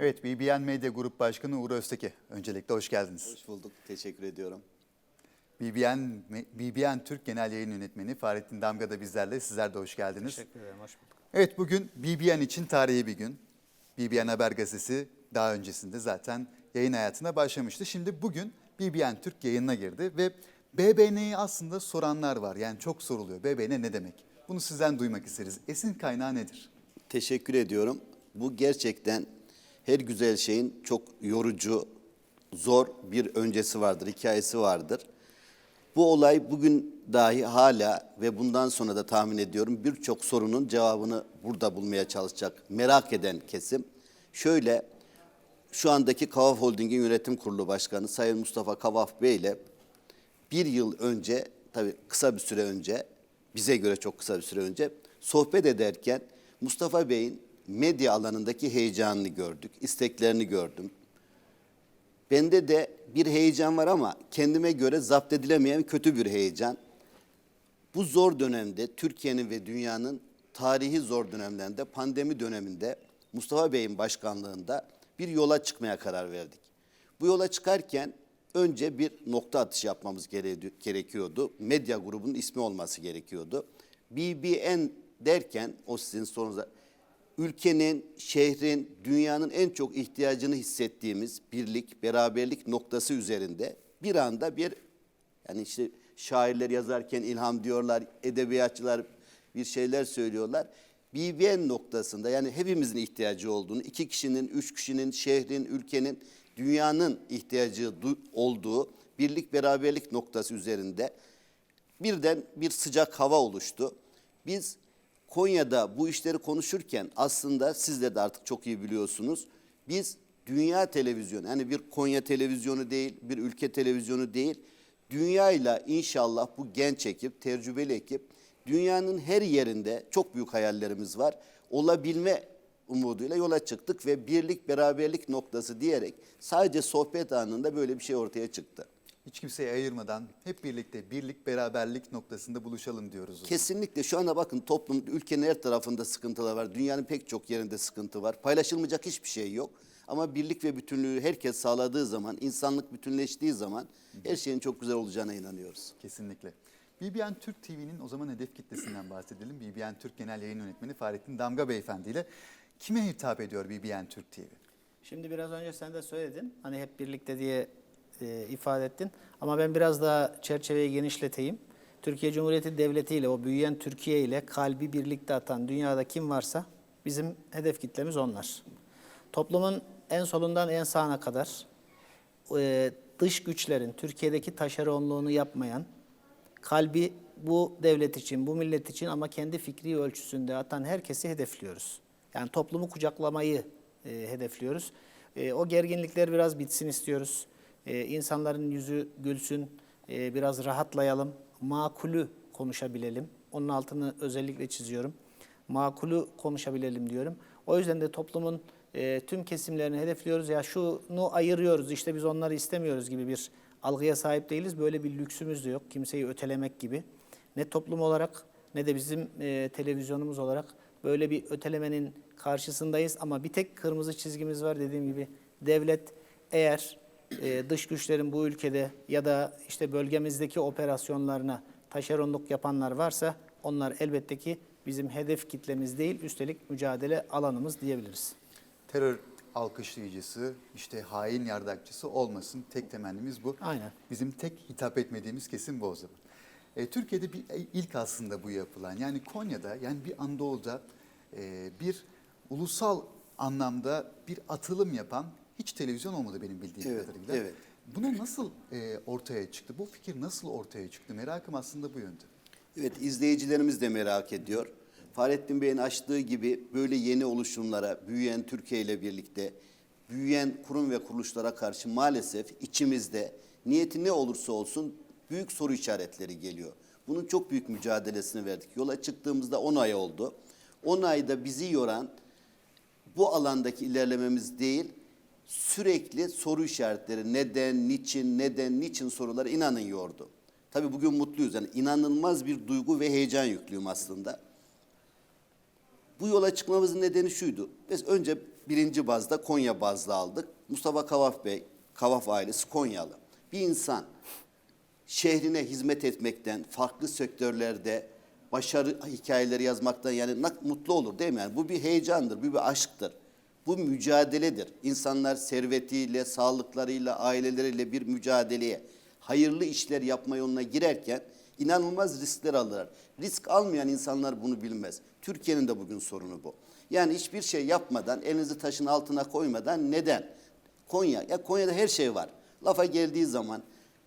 Evet, BBN Medya Grup Başkanı Uğur Özteki. Öncelikle hoş geldiniz. Hoş bulduk. Teşekkür ediyorum. BBN, BBN Türk Genel Yayın Yönetmeni Fahrettin Damga da bizlerle. Sizler de hoş geldiniz. Teşekkür ederim, hoş bulduk. Evet, bugün BBN için tarihi bir gün. BBN Haber Gazetesi daha öncesinde zaten yayın hayatına başlamıştı. Şimdi bugün BBN Türk yayınına girdi ve BBN'yi aslında soranlar var. Yani çok soruluyor. BBN ne demek? Bunu sizden duymak isteriz. Esin kaynağı nedir? Teşekkür ediyorum. Bu gerçekten her güzel şeyin çok yorucu, zor bir öncesi vardır, hikayesi vardır. Bu olay bugün dahi hala ve bundan sonra da tahmin ediyorum birçok sorunun cevabını burada bulmaya çalışacak merak eden kesim. Şöyle şu andaki Kavaf Holding'in yönetim kurulu başkanı Sayın Mustafa Kavaf Bey ile bir yıl önce, tabii kısa bir süre önce, bize göre çok kısa bir süre önce sohbet ederken Mustafa Bey'in medya alanındaki heyecanını gördük, isteklerini gördüm. Bende de bir heyecan var ama kendime göre zapt edilemeyen kötü bir heyecan. Bu zor dönemde Türkiye'nin ve dünyanın tarihi zor dönemlerinde, pandemi döneminde Mustafa Bey'in başkanlığında bir yola çıkmaya karar verdik. Bu yola çıkarken önce bir nokta atışı yapmamız gere- gerekiyordu. Medya grubunun ismi olması gerekiyordu. BBN derken o sizin sorunuza ülkenin, şehrin, dünyanın en çok ihtiyacını hissettiğimiz birlik, beraberlik noktası üzerinde bir anda bir yani işte şairler yazarken ilham diyorlar, edebiyatçılar bir şeyler söylüyorlar. BBN noktasında yani hepimizin ihtiyacı olduğunu, iki kişinin, üç kişinin, şehrin, ülkenin, dünyanın ihtiyacı du- olduğu birlik, beraberlik noktası üzerinde birden bir sıcak hava oluştu. Biz Konya'da bu işleri konuşurken aslında sizler de artık çok iyi biliyorsunuz. Biz dünya televizyonu yani bir Konya televizyonu değil, bir ülke televizyonu değil. Dünyayla inşallah bu genç ekip, tecrübeli ekip dünyanın her yerinde çok büyük hayallerimiz var. Olabilme umuduyla yola çıktık ve birlik beraberlik noktası diyerek sadece sohbet anında böyle bir şey ortaya çıktı. Hiç kimseyi ayırmadan hep birlikte birlik, beraberlik noktasında buluşalım diyoruz. Kesinlikle şu anda bakın toplum ülkenin her tarafında sıkıntılar var. Dünyanın pek çok yerinde sıkıntı var. Paylaşılmayacak hiçbir şey yok. Ama birlik ve bütünlüğü herkes sağladığı zaman, insanlık bütünleştiği zaman her şeyin çok güzel olacağına inanıyoruz. Kesinlikle. BBN Türk TV'nin o zaman hedef kitlesinden bahsedelim. BBN Türk Genel Yayın Yönetmeni Fahrettin Damga Beyefendi ile kime hitap ediyor BBN Türk TV? Şimdi biraz önce sen de söyledin, hani hep birlikte diye e, ifade ettin. Ama ben biraz daha çerçeveyi genişleteyim. Türkiye Cumhuriyeti Devleti ile o büyüyen Türkiye ile kalbi birlikte atan dünyada kim varsa bizim hedef kitlemiz onlar. Toplumun en solundan en sağına kadar e, dış güçlerin Türkiye'deki taşeronluğunu yapmayan, kalbi bu devlet için, bu millet için ama kendi fikri ölçüsünde atan herkesi hedefliyoruz. Yani toplumu kucaklamayı e, hedefliyoruz. E, o gerginlikler biraz bitsin istiyoruz. E, insanların yüzü gülsün, e, biraz rahatlayalım, makulü konuşabilelim. Onun altını özellikle çiziyorum. Makulü konuşabilelim diyorum. O yüzden de toplumun e, tüm kesimlerini hedefliyoruz. Ya şunu ayırıyoruz, işte biz onları istemiyoruz gibi bir algıya sahip değiliz. Böyle bir lüksümüz de yok. Kimseyi ötelemek gibi. Ne toplum olarak ne de bizim e, televizyonumuz olarak böyle bir ötelemenin karşısındayız. Ama bir tek kırmızı çizgimiz var dediğim gibi. Devlet eğer e, dış güçlerin bu ülkede ya da işte bölgemizdeki operasyonlarına taşeronluk yapanlar varsa onlar elbette ki bizim hedef kitlemiz değil, üstelik mücadele alanımız diyebiliriz. Terör alkışlayıcısı, işte hain yardakçısı olmasın. Tek temennimiz bu. Aynen. Bizim tek hitap etmediğimiz kesim bu o zaman. E, Türkiye'de bir ilk aslında bu yapılan. Yani Konya'da yani bir Anadolu'da e, bir ulusal anlamda bir atılım yapan hiç televizyon olmadı benim bildiğim Evet, kadarıyla. evet. Bunu nasıl e, ortaya çıktı? Bu fikir nasıl ortaya çıktı? Merakım aslında bu yönde. Evet izleyicilerimiz de merak ediyor. Fahrettin Bey'in açtığı gibi böyle yeni oluşumlara, büyüyen Türkiye ile birlikte, büyüyen kurum ve kuruluşlara karşı maalesef içimizde niyeti ne olursa olsun büyük soru işaretleri geliyor. Bunun çok büyük mücadelesini verdik. Yola çıktığımızda 10 ay oldu. 10 ayda bizi yoran bu alandaki ilerlememiz değil, sürekli soru işaretleri, neden, niçin, neden, niçin soruları inanın yordu. Tabii bugün mutluyuz. Yani inanılmaz bir duygu ve heyecan yüklüyüm aslında. Bu yola çıkmamızın nedeni şuydu. Biz önce birinci bazda Konya bazlı aldık. Mustafa Kavaf Bey, Kavaf ailesi Konyalı. Bir insan şehrine hizmet etmekten, farklı sektörlerde başarı hikayeleri yazmaktan yani mutlu olur değil mi? Yani bu bir heyecandır, bu bir aşktır. Bu mücadeledir. İnsanlar servetiyle, sağlıklarıyla, aileleriyle bir mücadeleye, hayırlı işler yapma yoluna girerken inanılmaz riskler alırlar. Risk almayan insanlar bunu bilmez. Türkiye'nin de bugün sorunu bu. Yani hiçbir şey yapmadan, elinizi taşın altına koymadan neden? Konya, ya Konya'da her şey var. Lafa geldiği zaman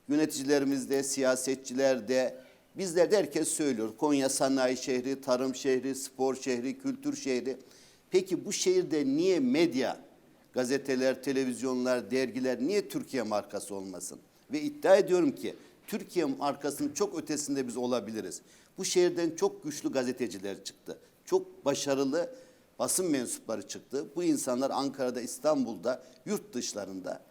yöneticilerimizde, siyasetçilerde, bizler de herkes söylüyor. Konya sanayi şehri, tarım şehri, spor şehri, kültür şehri. Peki bu şehirde niye medya, gazeteler, televizyonlar, dergiler niye Türkiye markası olmasın? Ve iddia ediyorum ki Türkiye markasının çok ötesinde biz olabiliriz. Bu şehirden çok güçlü gazeteciler çıktı. Çok başarılı basın mensupları çıktı. Bu insanlar Ankara'da, İstanbul'da, yurt dışlarında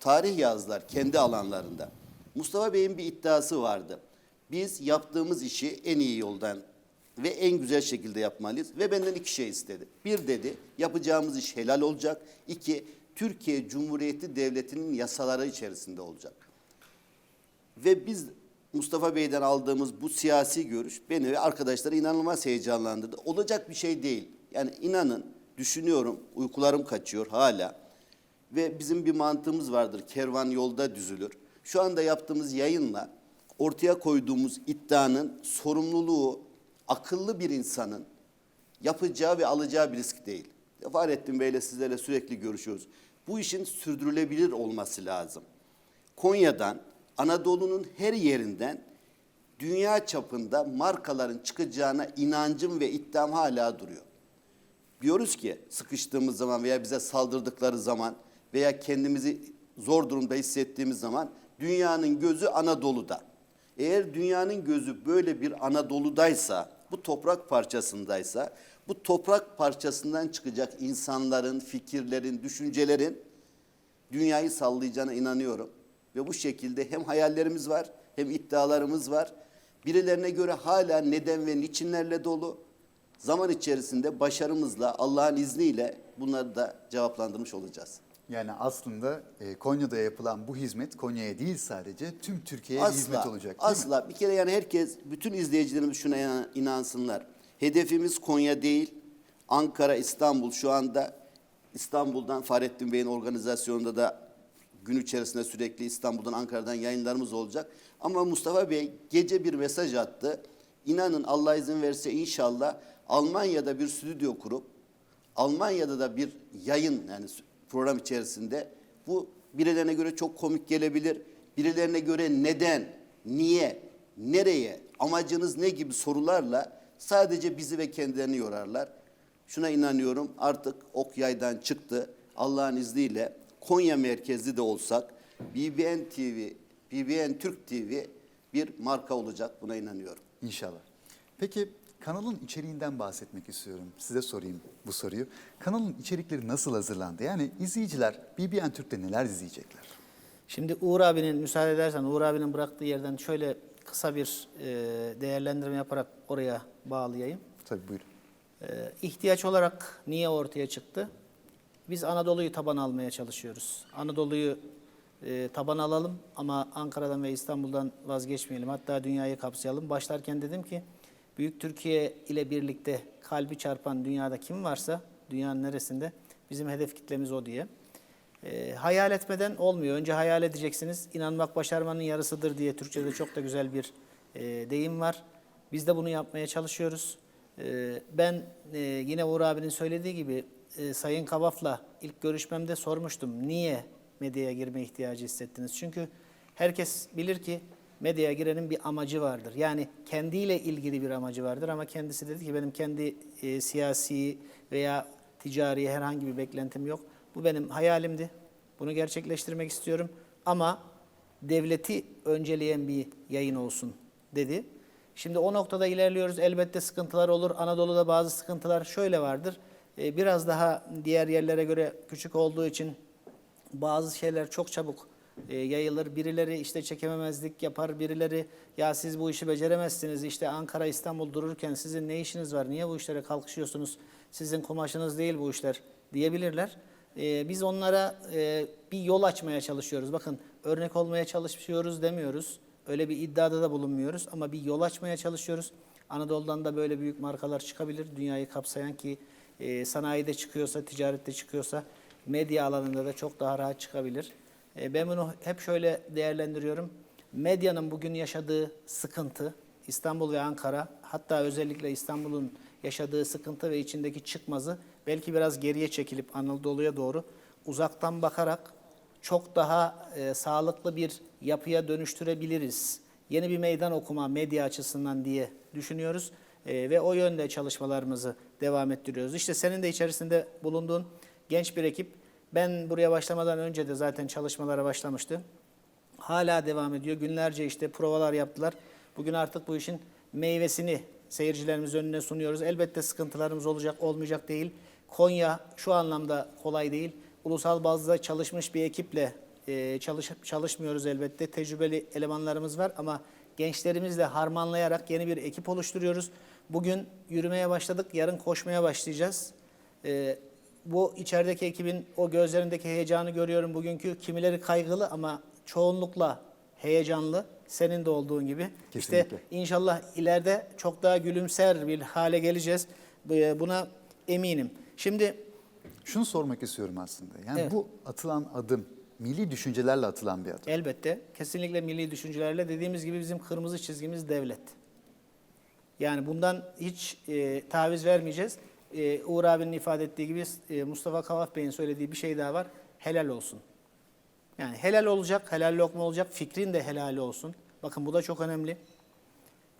tarih yazdılar kendi alanlarında. Mustafa Bey'in bir iddiası vardı. Biz yaptığımız işi en iyi yoldan ve en güzel şekilde yapmalıyız ve benden iki şey istedi. Bir dedi yapacağımız iş helal olacak. İki Türkiye Cumhuriyeti Devleti'nin yasaları içerisinde olacak. Ve biz Mustafa Bey'den aldığımız bu siyasi görüş beni ve arkadaşları inanılmaz heyecanlandırdı. Olacak bir şey değil. Yani inanın, düşünüyorum, uykularım kaçıyor hala. Ve bizim bir mantığımız vardır, kervan yolda düzülür. Şu anda yaptığımız yayınla ortaya koyduğumuz iddianın sorumluluğu akıllı bir insanın yapacağı ve alacağı bir risk değil. Fahrettin Bey'le sizlerle sürekli görüşüyoruz. Bu işin sürdürülebilir olması lazım. Konya'dan, Anadolu'nun her yerinden dünya çapında markaların çıkacağına inancım ve iddiam hala duruyor. Diyoruz ki sıkıştığımız zaman veya bize saldırdıkları zaman veya kendimizi zor durumda hissettiğimiz zaman dünyanın gözü Anadolu'da. Eğer dünyanın gözü böyle bir Anadolu'daysa, bu toprak parçasındaysa, bu toprak parçasından çıkacak insanların, fikirlerin, düşüncelerin dünyayı sallayacağına inanıyorum. Ve bu şekilde hem hayallerimiz var hem iddialarımız var. Birilerine göre hala neden ve niçinlerle dolu. Zaman içerisinde başarımızla, Allah'ın izniyle bunları da cevaplandırmış olacağız. Yani aslında e, Konya'da yapılan bu hizmet Konya'ya değil sadece tüm Türkiye'ye bir hizmet olacak değil mi? asla. Bir kere yani herkes, bütün izleyicilerimiz şuna inan- inansınlar. Hedefimiz Konya değil, Ankara, İstanbul şu anda İstanbul'dan Fahrettin Bey'in organizasyonunda da gün içerisinde sürekli İstanbul'dan, Ankara'dan yayınlarımız olacak. Ama Mustafa Bey gece bir mesaj attı. İnanın Allah izin verirse inşallah Almanya'da bir stüdyo kurup Almanya'da da bir yayın yani program içerisinde bu birilerine göre çok komik gelebilir. Birilerine göre neden, niye, nereye, amacınız ne gibi sorularla sadece bizi ve kendilerini yorarlar. Şuna inanıyorum artık ok yaydan çıktı. Allah'ın izniyle Konya merkezli de olsak BBN TV, BBN Türk TV bir marka olacak buna inanıyorum. İnşallah. Peki kanalın içeriğinden bahsetmek istiyorum. Size sorayım bu soruyu. Kanalın içerikleri nasıl hazırlandı? Yani izleyiciler BBN Türk'te neler izleyecekler? Şimdi Uğur abinin müsaade edersen Uğur abinin bıraktığı yerden şöyle kısa bir e, değerlendirme yaparak oraya bağlayayım. Tabii buyurun. Ee, ihtiyaç olarak niye ortaya çıktı? Biz Anadolu'yu taban almaya çalışıyoruz. Anadolu'yu e, taban alalım ama Ankara'dan ve İstanbul'dan vazgeçmeyelim. Hatta dünyayı kapsayalım. Başlarken dedim ki Büyük Türkiye ile birlikte kalbi çarpan dünyada kim varsa dünyanın neresinde bizim hedef kitlemiz o diye. E, hayal etmeden olmuyor. Önce hayal edeceksiniz. İnanmak başarmanın yarısıdır diye Türkçe'de çok da güzel bir e, deyim var. Biz de bunu yapmaya çalışıyoruz. E, ben e, yine Uğur abinin söylediği gibi e, Sayın Kavaf'la ilk görüşmemde sormuştum. Niye medyaya girme ihtiyacı hissettiniz? Çünkü herkes bilir ki medyaya girenin bir amacı vardır. Yani kendiyle ilgili bir amacı vardır ama kendisi dedi ki benim kendi e, siyasi veya ticari herhangi bir beklentim yok. Bu benim hayalimdi. Bunu gerçekleştirmek istiyorum ama devleti önceleyen bir yayın olsun dedi. Şimdi o noktada ilerliyoruz. Elbette sıkıntılar olur. Anadolu'da bazı sıkıntılar şöyle vardır. Ee, Biraz daha diğer yerlere göre küçük olduğu için bazı şeyler çok çabuk e, yayılır. Birileri işte çekememezlik yapar, birileri ya siz bu işi beceremezsiniz. İşte Ankara, İstanbul dururken sizin ne işiniz var? Niye bu işlere kalkışıyorsunuz? Sizin kumaşınız değil bu işler diyebilirler. E, biz onlara e, bir yol açmaya çalışıyoruz. Bakın örnek olmaya çalışıyoruz demiyoruz. Öyle bir iddiada da bulunmuyoruz ama bir yol açmaya çalışıyoruz. Anadolu'dan da böyle büyük markalar çıkabilir. Dünyayı kapsayan ki e, sanayide çıkıyorsa, ticarette çıkıyorsa medya alanında da çok daha rahat çıkabilir. E, ben bunu hep şöyle değerlendiriyorum. Medyanın bugün yaşadığı sıkıntı, İstanbul ve Ankara, hatta özellikle İstanbul'un yaşadığı sıkıntı ve içindeki çıkmazı belki biraz geriye çekilip Anadolu'ya doğru uzaktan bakarak çok daha e, sağlıklı bir yapıya dönüştürebiliriz. Yeni bir meydan okuma medya açısından diye düşünüyoruz E, ve o yönde çalışmalarımızı devam ettiriyoruz. İşte senin de içerisinde bulunduğun genç bir ekip. Ben buraya başlamadan önce de zaten çalışmalara başlamıştı. Hala devam ediyor. Günlerce işte provalar yaptılar. Bugün artık bu işin meyvesini seyircilerimiz önüne sunuyoruz. Elbette sıkıntılarımız olacak, olmayacak değil. Konya şu anlamda kolay değil. Ulusal bazda çalışmış bir ekiple e, çalış, çalışmıyoruz elbette. Tecrübeli elemanlarımız var ama gençlerimizle harmanlayarak yeni bir ekip oluşturuyoruz. Bugün yürümeye başladık, yarın koşmaya başlayacağız. E, bu içerideki ekibin o gözlerindeki heyecanı görüyorum bugünkü. Kimileri kaygılı ama çoğunlukla heyecanlı. Senin de olduğun gibi. Kesinlikle. İşte inşallah ileride çok daha gülümser bir hale geleceğiz. Bu- Buna eminim. Şimdi Şunu sormak istiyorum aslında. Yani Evet. bu atılan adım milli düşüncelerle atılan bir adım. elbette kesinlikle milli düşüncelerle dediğimiz gibi bizim kırmızı çizgimiz devlet. Yani bundan hiç e, taviz vermeyeceğiz. E, Uğur abinin ifade ettiği gibi e, Mustafa Kavaf Bey'in söylediği bir şey daha var. Helal olsun. Yani helal olacak, helal lokma olacak, fikrin de helali olsun. Bakın bu da çok önemli.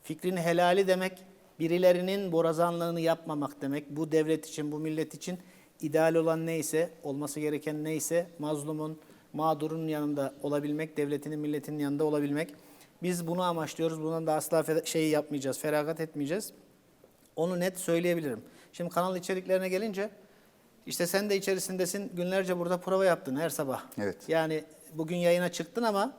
Fikrin helali demek birilerinin borazanlığını yapmamak demek. Bu devlet için, bu millet için ideal olan neyse, olması gereken neyse mazlumun, mağdurun yanında olabilmek, devletinin, milletinin yanında olabilmek. Biz bunu amaçlıyoruz. Bundan da asla fe- şey yapmayacağız, feragat etmeyeceğiz. Onu net söyleyebilirim. Şimdi kanal içeriklerine gelince işte sen de içerisindesin. Günlerce burada prova yaptın her sabah. Evet. Yani bugün yayına çıktın ama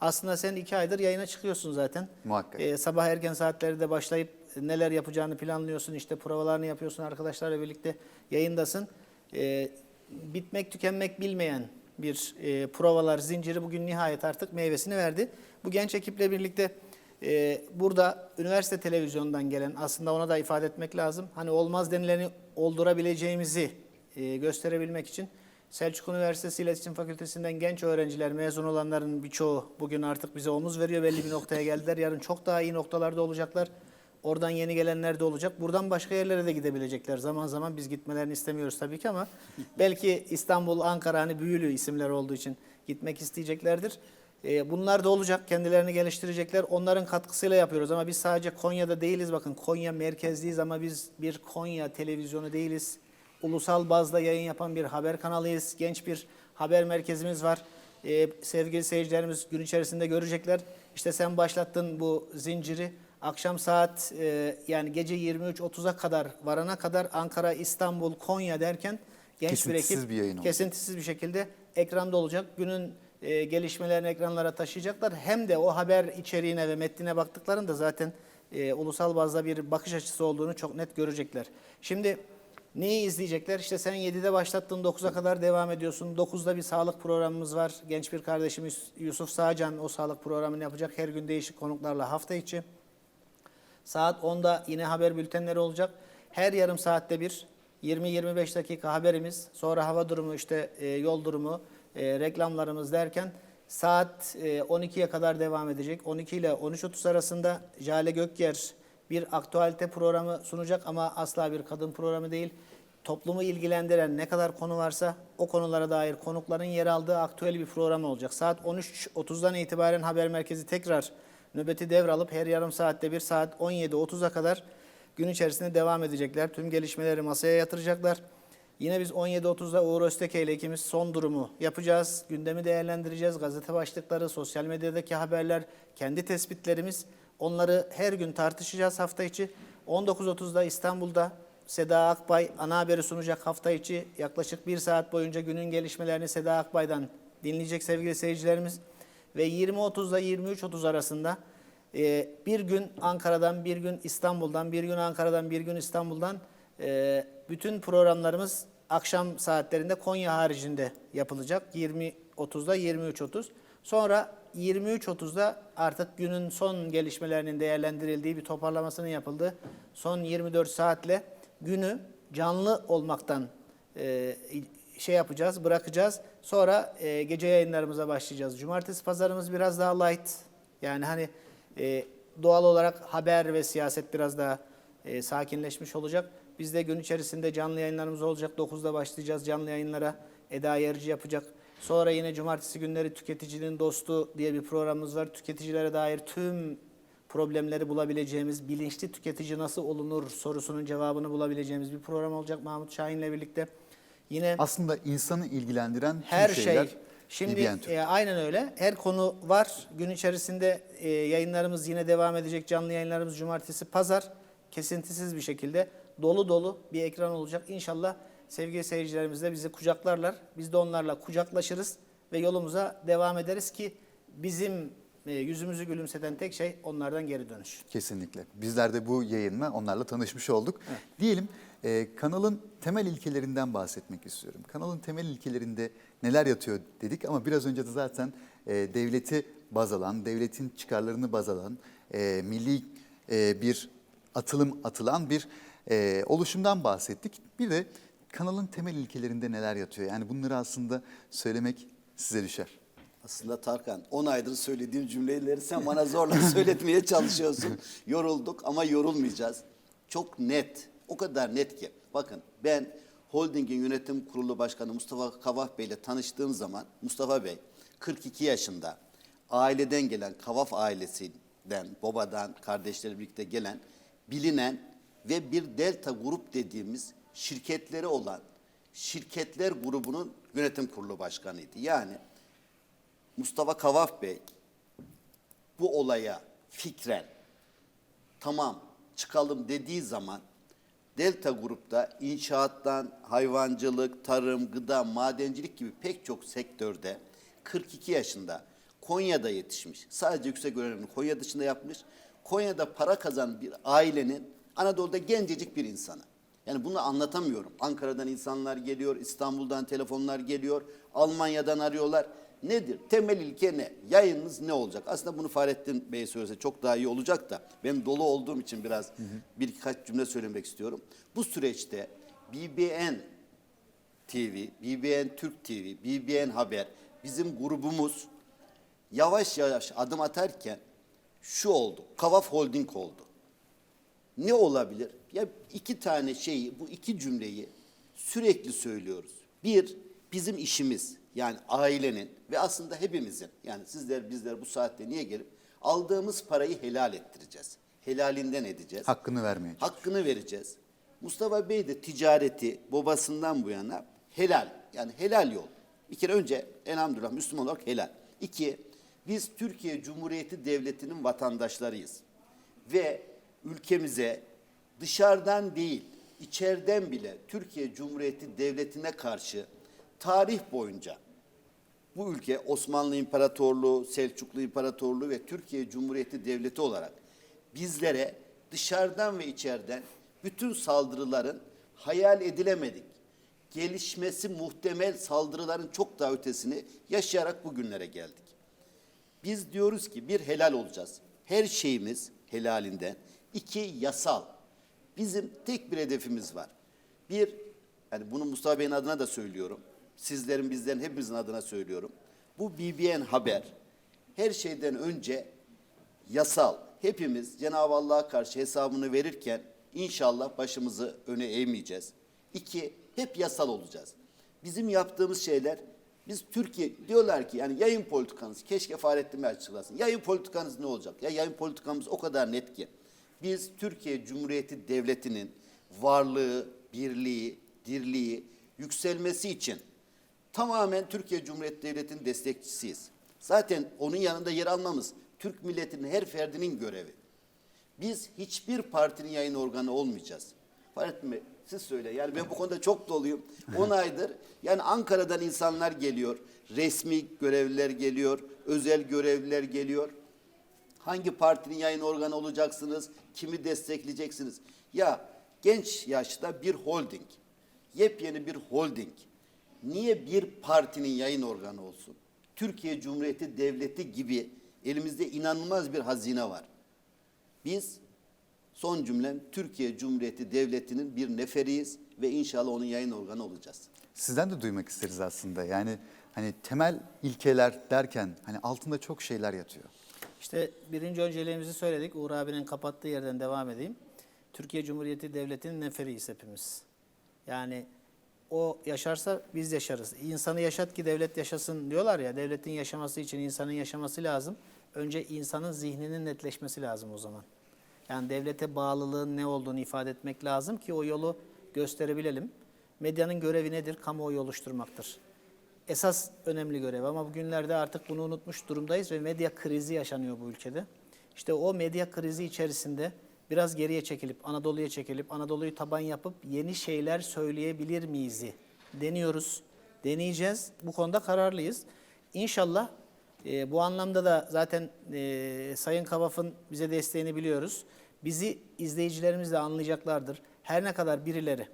aslında sen iki aydır yayına çıkıyorsun zaten. Muhakkak. Ee, sabah erken saatlerde başlayıp neler yapacağını planlıyorsun. işte provalarını yapıyorsun arkadaşlarla birlikte yayındasın. Ee, bitmek tükenmek bilmeyen bir e, provalar zinciri bugün nihayet artık meyvesini verdi. Bu genç ekiple birlikte e, burada üniversite televizyondan gelen aslında ona da ifade etmek lazım. Hani olmaz denileni oldurabileceğimizi e, gösterebilmek için Selçuk Üniversitesi İletişim Fakültesinden genç öğrenciler, mezun olanların birçoğu bugün artık bize omuz veriyor. Belli bir noktaya geldiler. Yarın çok daha iyi noktalarda olacaklar. Oradan yeni gelenler de olacak. Buradan başka yerlere de gidebilecekler. Zaman zaman biz gitmelerini istemiyoruz tabii ki ama belki İstanbul, Ankara hani büyülü isimler olduğu için gitmek isteyeceklerdir. Ee, Bunlar da olacak. Kendilerini geliştirecekler. Onların katkısıyla yapıyoruz ama biz sadece Konya'da değiliz. Bakın Konya merkezliyiz ama biz bir Konya televizyonu değiliz. Ulusal bazda yayın yapan bir haber kanalıyız. Genç bir haber merkezimiz var. Ee, sevgili seyircilerimiz gün içerisinde görecekler. İşte sen başlattın bu zinciri. Akşam saat e, yani gece 23.30'a kadar varana kadar Ankara, İstanbul, Konya derken genç bir ekip bir kesintisiz bir şekilde ekranda olacak. Günün e, gelişmelerini ekranlara taşıyacaklar. Hem de o haber içeriğine ve metnine baktıklarında zaten e, ulusal bazda bir bakış açısı olduğunu çok net görecekler. Şimdi neyi izleyecekler? İşte sen 7'de başlattın 9'a kadar devam ediyorsun. 9'da bir sağlık programımız var. Genç bir kardeşimiz Yusuf Sağcan o sağlık programını yapacak. Her gün değişik konuklarla hafta içi. Saat 10'da yine haber bültenleri olacak. Her yarım saatte bir 20-25 dakika haberimiz, sonra hava durumu, işte e, yol durumu, e, reklamlarımız derken saat e, 12'ye kadar devam edecek. 12 ile 13.30 arasında Jale Gökyer bir aktualite programı sunacak ama asla bir kadın programı değil. Toplumu ilgilendiren ne kadar konu varsa o konulara dair konukların yer aldığı aktüel bir program olacak. Saat 13.30'dan itibaren haber merkezi tekrar nöbeti devralıp her yarım saatte bir saat 17.30'a kadar gün içerisinde devam edecekler. Tüm gelişmeleri masaya yatıracaklar. Yine biz 17.30'da Uğur Özteke ile ikimiz son durumu yapacağız. Gündemi değerlendireceğiz. Gazete başlıkları, sosyal medyadaki haberler, kendi tespitlerimiz. Onları her gün tartışacağız hafta içi. 19.30'da İstanbul'da Seda Akbay ana haberi sunacak hafta içi. Yaklaşık bir saat boyunca günün gelişmelerini Seda Akbay'dan dinleyecek sevgili seyircilerimiz. Ve 20.30'da 23.30 arasında e, bir gün Ankara'dan, bir gün İstanbul'dan, bir gün Ankara'dan, bir gün İstanbul'dan e, bütün programlarımız akşam saatlerinde Konya haricinde yapılacak. 20.30'da 23.30. Sonra 23.30'da artık günün son gelişmelerinin değerlendirildiği bir toparlamasının yapıldığı son 24 saatle günü canlı olmaktan e, şey yapacağız, bırakacağız. Sonra e, gece yayınlarımıza başlayacağız. Cumartesi pazarımız biraz daha light. Yani hani e, doğal olarak haber ve siyaset biraz daha e, sakinleşmiş olacak. Biz de gün içerisinde canlı yayınlarımız olacak. 9'da başlayacağız canlı yayınlara. Eda Yarıcı yapacak. Sonra yine cumartesi günleri Tüketicinin Dostu diye bir programımız var. Tüketicilere dair tüm problemleri bulabileceğimiz, bilinçli tüketici nasıl olunur sorusunun cevabını bulabileceğimiz bir program olacak Mahmut Şahin'le birlikte. Yine Aslında insanı ilgilendiren her şeyler şey. Şimdi e, aynen öyle. Her konu var. Gün içerisinde e, yayınlarımız yine devam edecek. Canlı yayınlarımız cumartesi, pazar kesintisiz bir şekilde dolu dolu bir ekran olacak. İnşallah sevgili seyircilerimiz de bizi kucaklarlar. Biz de onlarla kucaklaşırız ve yolumuza devam ederiz ki bizim e, yüzümüzü gülümseten tek şey onlardan geri dönüş. Kesinlikle. Bizler de bu yayınla onlarla tanışmış olduk. Diyelim e, kanalın temel ilkelerinden bahsetmek istiyorum. Kanalın temel ilkelerinde neler yatıyor dedik ama biraz önce de zaten e, devleti baz alan, devletin çıkarlarını baz alan, e, milli e, bir atılım atılan bir e, oluşumdan bahsettik. Bir de kanalın temel ilkelerinde neler yatıyor? Yani bunları aslında söylemek size düşer. Aslında Tarkan 10 aydır söylediğim cümleleri sen bana zorla söyletmeye çalışıyorsun. Yorulduk ama yorulmayacağız. Çok net, o kadar net ki. Bakın ben Holding'in yönetim kurulu başkanı Mustafa Kavaf Bey ile tanıştığım zaman Mustafa Bey 42 yaşında aileden gelen Kavaf ailesinden, babadan, kardeşleri birlikte gelen bilinen ve bir Delta Grup dediğimiz şirketleri olan şirketler grubunun yönetim kurulu başkanıydı. Yani Mustafa Kavaf Bey bu olaya fikren tamam çıkalım dediği zaman Delta Grup'ta inşaattan hayvancılık, tarım, gıda, madencilik gibi pek çok sektörde 42 yaşında Konya'da yetişmiş. Sadece yüksek öğrenimini Konya dışında yapmış. Konya'da para kazanan bir ailenin Anadolu'da gencecik bir insanı. Yani bunu anlatamıyorum. Ankara'dan insanlar geliyor, İstanbul'dan telefonlar geliyor, Almanya'dan arıyorlar. Nedir? Temel ilke ne? Yayınınız ne olacak? Aslında bunu Fahrettin Bey söylese çok daha iyi olacak da ben dolu olduğum için biraz birkaç cümle söylemek istiyorum. Bu süreçte BBN TV, BBN Türk TV, BBN Haber bizim grubumuz yavaş yavaş adım atarken şu oldu. Kavaf Holding oldu. Ne olabilir? Ya iki tane şeyi, bu iki cümleyi sürekli söylüyoruz. Bir, bizim işimiz yani ailenin ve aslında hepimizin yani sizler bizler bu saatte niye gelip aldığımız parayı helal ettireceğiz. Helalinden edeceğiz. Hakkını vermeye Hakkını vereceğiz. Mustafa Bey de ticareti babasından bu yana helal. Yani helal yol. Bir kere önce elhamdülillah Müslüman olarak helal. İki, biz Türkiye Cumhuriyeti Devleti'nin vatandaşlarıyız. Ve ülkemize dışarıdan değil, içeriden bile Türkiye Cumhuriyeti Devleti'ne karşı tarih boyunca bu ülke Osmanlı İmparatorluğu, Selçuklu İmparatorluğu ve Türkiye Cumhuriyeti Devleti olarak bizlere dışarıdan ve içeriden bütün saldırıların hayal edilemedik, gelişmesi muhtemel saldırıların çok daha ötesini yaşayarak bugünlere geldik. Biz diyoruz ki bir helal olacağız. Her şeyimiz helalinden. İki yasal. Bizim tek bir hedefimiz var. Bir, yani bunu Mustafa Bey'in adına da söylüyorum. Sizlerin, bizlerin, hepimizin adına söylüyorum. Bu BBN haber her şeyden önce yasal. Hepimiz Cenab-ı Allah'a karşı hesabını verirken inşallah başımızı öne eğmeyeceğiz. İki, hep yasal olacağız. Bizim yaptığımız şeyler, biz Türkiye diyorlar ki yani yayın politikanız, keşke Fahrettin Bey açıklasın. Yayın politikanız ne olacak? Ya yayın politikamız o kadar net ki. Biz Türkiye Cumhuriyeti Devleti'nin varlığı, birliği, dirliği, yükselmesi için tamamen Türkiye Cumhuriyeti Devleti'nin destekçisiyiz. Zaten onun yanında yer almamız Türk milletinin her ferdinin görevi. Biz hiçbir partinin yayın organı olmayacağız. Fahrettin Bey siz söyle. Yani ben bu konuda çok doluyum. 10 aydır yani Ankara'dan insanlar geliyor. Resmi görevliler geliyor. Özel görevliler geliyor. Hangi partinin yayın organı olacaksınız? Kimi destekleyeceksiniz? Ya genç yaşta bir holding yepyeni bir holding. Niye bir partinin yayın organı olsun? Türkiye Cumhuriyeti Devleti gibi elimizde inanılmaz bir hazine var. Biz son cümlem Türkiye Cumhuriyeti Devleti'nin bir neferiyiz ve inşallah onun yayın organı olacağız. Sizden de duymak isteriz aslında. Yani hani temel ilkeler derken hani altında çok şeyler yatıyor. İşte birinci önceliğimizi söyledik. Uğur abinin kapattığı yerden devam edeyim. Türkiye Cumhuriyeti Devleti'nin neferiyiz hepimiz. Yani o yaşarsa biz yaşarız. İnsanı yaşat ki devlet yaşasın diyorlar ya. Devletin yaşaması için insanın yaşaması lazım. Önce insanın zihninin netleşmesi lazım o zaman. Yani devlete bağlılığın ne olduğunu ifade etmek lazım ki o yolu gösterebilelim. Medyanın görevi nedir? Kamuoyu oluşturmaktır. Esas önemli görev ama bugünlerde artık bunu unutmuş durumdayız ve medya krizi yaşanıyor bu ülkede. İşte o medya krizi içerisinde biraz geriye çekilip, Anadolu'ya çekilip, Anadolu'yu taban yapıp yeni şeyler söyleyebilir miyiz'i deniyoruz, deneyeceğiz. Bu konuda kararlıyız. İnşallah e, bu anlamda da zaten e, Sayın Kavaf'ın bize desteğini biliyoruz. Bizi izleyicilerimiz de anlayacaklardır. Her ne kadar birileri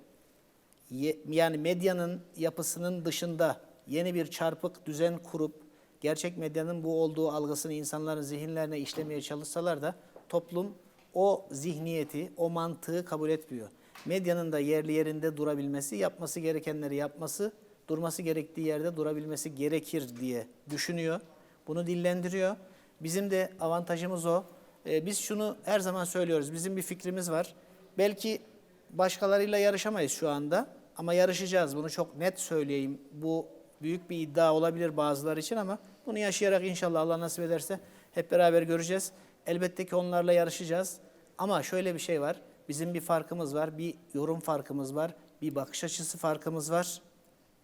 yani medyanın yapısının dışında yeni bir çarpık düzen kurup gerçek medyanın bu olduğu algısını insanların zihinlerine işlemeye çalışsalar da toplum o zihniyeti, o mantığı kabul etmiyor. Medyanın da yerli yerinde durabilmesi, yapması gerekenleri yapması, durması gerektiği yerde durabilmesi gerekir diye düşünüyor. Bunu dillendiriyor. Bizim de avantajımız o. Ee, biz şunu her zaman söylüyoruz. Bizim bir fikrimiz var. Belki başkalarıyla yarışamayız şu anda ama yarışacağız. Bunu çok net söyleyeyim. Bu büyük bir iddia olabilir bazıları için ama bunu yaşayarak inşallah Allah nasip ederse hep beraber göreceğiz. Elbette ki onlarla yarışacağız. Ama şöyle bir şey var. Bizim bir farkımız var. Bir yorum farkımız var. Bir bakış açısı farkımız var.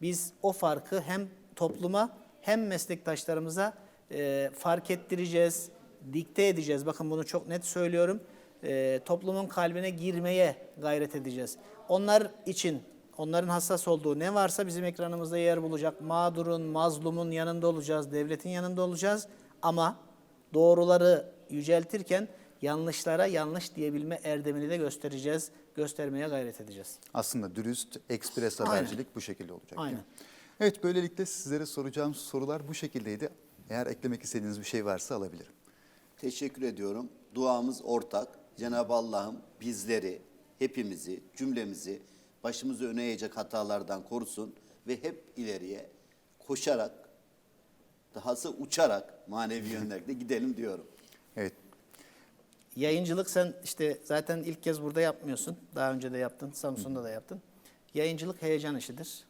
Biz o farkı hem topluma hem meslektaşlarımıza e, fark ettireceğiz, dikte edeceğiz. Bakın bunu çok net söylüyorum. E, toplumun kalbine girmeye gayret edeceğiz. Onlar için, onların hassas olduğu ne varsa bizim ekranımızda yer bulacak. Mağdurun, mazlumun yanında olacağız, devletin yanında olacağız. Ama doğruları yüceltirken yanlışlara yanlış diyebilme erdemini de göstereceğiz, göstermeye gayret edeceğiz. Aslında dürüst, ekspres Aynen. habercilik bu şekilde olacak. Aynen. Evet böylelikle sizlere soracağım sorular bu şekildeydi. Eğer eklemek istediğiniz bir şey varsa alabilirim. Teşekkür ediyorum. Duamız ortak. Cenab-ı Allah'ım bizleri, hepimizi, cümlemizi başımızı öne eğecek hatalardan korusun ve hep ileriye koşarak, dahası uçarak manevi yönlerde gidelim diyorum. Evet Yayıncılık sen işte zaten ilk kez burada yapmıyorsun. Daha önce de yaptın, Samsun'da da yaptın. Yayıncılık heyecan işidir.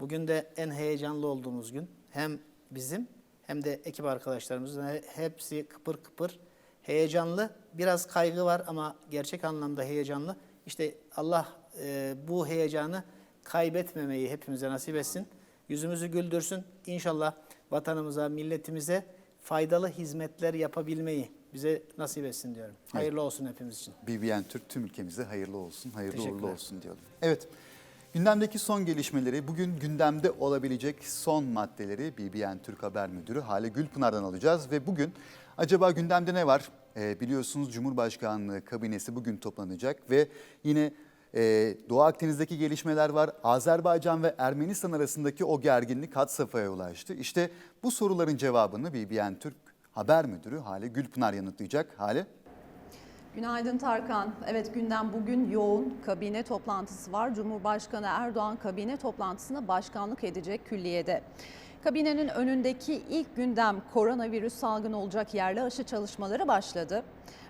Bugün de en heyecanlı olduğumuz gün. Hem bizim hem de ekip arkadaşlarımızın he- hepsi kıpır kıpır heyecanlı. Biraz kaygı var ama gerçek anlamda heyecanlı. İşte Allah e, bu heyecanı kaybetmemeyi hepimize nasip etsin. Yüzümüzü güldürsün. İnşallah vatanımıza, milletimize faydalı hizmetler yapabilmeyi bize nasip etsin diyorum. Hayırlı olsun hepimiz için. BBN Türk tüm ülkemize hayırlı olsun, hayırlı uğurlu olsun diyorum. Evet, gündemdeki son gelişmeleri, bugün gündemde olabilecek son maddeleri BBN Türk Haber Müdürü Hale Gülpınar'dan alacağız. Ve bugün acaba gündemde ne var? Ee, biliyorsunuz Cumhurbaşkanlığı kabinesi bugün toplanacak ve yine e, Doğu Akdeniz'deki gelişmeler var. Azerbaycan ve Ermenistan arasındaki o gerginlik had safhaya ulaştı. İşte bu soruların cevabını BBN Türk Haber Müdürü Hale Gülpınar yanıtlayacak. Hale? Günaydın Tarkan. Evet gündem bugün yoğun kabine toplantısı var. Cumhurbaşkanı Erdoğan kabine toplantısına başkanlık edecek külliyede. Kabinenin önündeki ilk gündem koronavirüs salgını olacak yerli aşı çalışmaları başladı.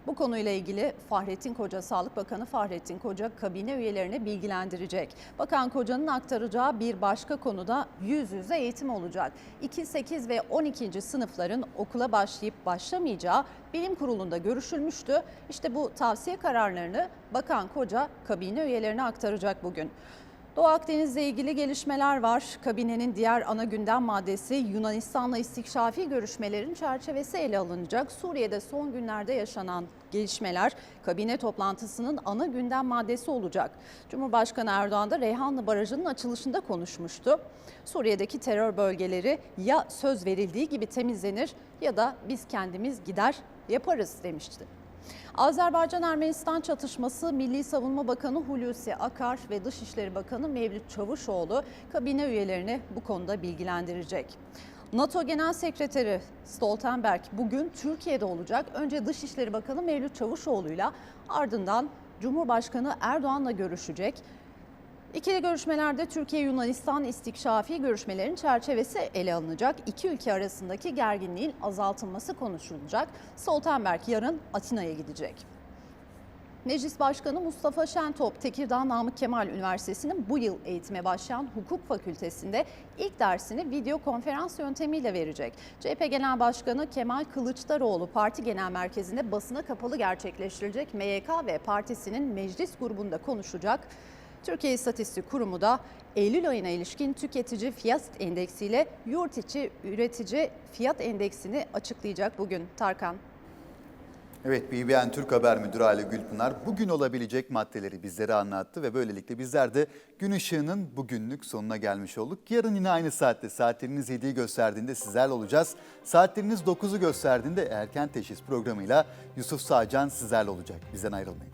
Bu konuyla ilgili Fahrettin Koca, Sağlık Bakanı Fahrettin Koca kabine üyelerini bilgilendirecek. Bakan Koca'nın aktaracağı bir başka konuda yüz yüze eğitim olacak. 2, 8 ve 12. sınıfların okula başlayıp başlamayacağı bilim kurulunda görüşülmüştü. İşte bu tavsiye kararlarını Bakan Koca kabine üyelerine aktaracak bugün. Doğu Akdeniz'le ilgili gelişmeler var. Kabinenin diğer ana gündem maddesi Yunanistan'la istikşafi görüşmelerin çerçevesi ele alınacak. Suriye'de son günlerde yaşanan gelişmeler kabine toplantısının ana gündem maddesi olacak. Cumhurbaşkanı Erdoğan da Reyhanlı Barajı'nın açılışında konuşmuştu. Suriye'deki terör bölgeleri ya söz verildiği gibi temizlenir ya da biz kendimiz gider yaparız demişti. Azerbaycan-Ermenistan çatışması Milli Savunma Bakanı Hulusi Akar ve Dışişleri Bakanı Mevlüt Çavuşoğlu kabine üyelerini bu konuda bilgilendirecek. NATO Genel Sekreteri Stoltenberg bugün Türkiye'de olacak. Önce Dışişleri Bakanı Mevlüt Çavuşoğlu'yla ardından Cumhurbaşkanı Erdoğan'la görüşecek. İkili görüşmelerde Türkiye-Yunanistan istikşafi görüşmelerin çerçevesi ele alınacak. İki ülke arasındaki gerginliğin azaltılması konuşulacak. Stoltenberg yarın Atina'ya gidecek. Meclis Başkanı Mustafa Şentop, Tekirdağ Namık Kemal Üniversitesi'nin bu yıl eğitime başlayan hukuk fakültesinde ilk dersini video konferans yöntemiyle verecek. CHP Genel Başkanı Kemal Kılıçdaroğlu parti genel merkezinde basına kapalı gerçekleştirilecek MYK ve partisinin meclis grubunda konuşacak. Türkiye İstatistik Kurumu da Eylül ayına ilişkin tüketici fiyat endeksiyle yurt içi üretici fiyat endeksini açıklayacak bugün. Tarkan. Evet, BBN Türk Haber Müdürü Ali Gülpınar bugün olabilecek maddeleri bizlere anlattı ve böylelikle bizler de gün ışığının bugünlük sonuna gelmiş olduk. Yarın yine aynı saatte saatleriniz 7'yi gösterdiğinde sizlerle olacağız. Saatleriniz 9'u gösterdiğinde erken teşhis programıyla Yusuf Sağcan sizlerle olacak. Bizden ayrılmayın.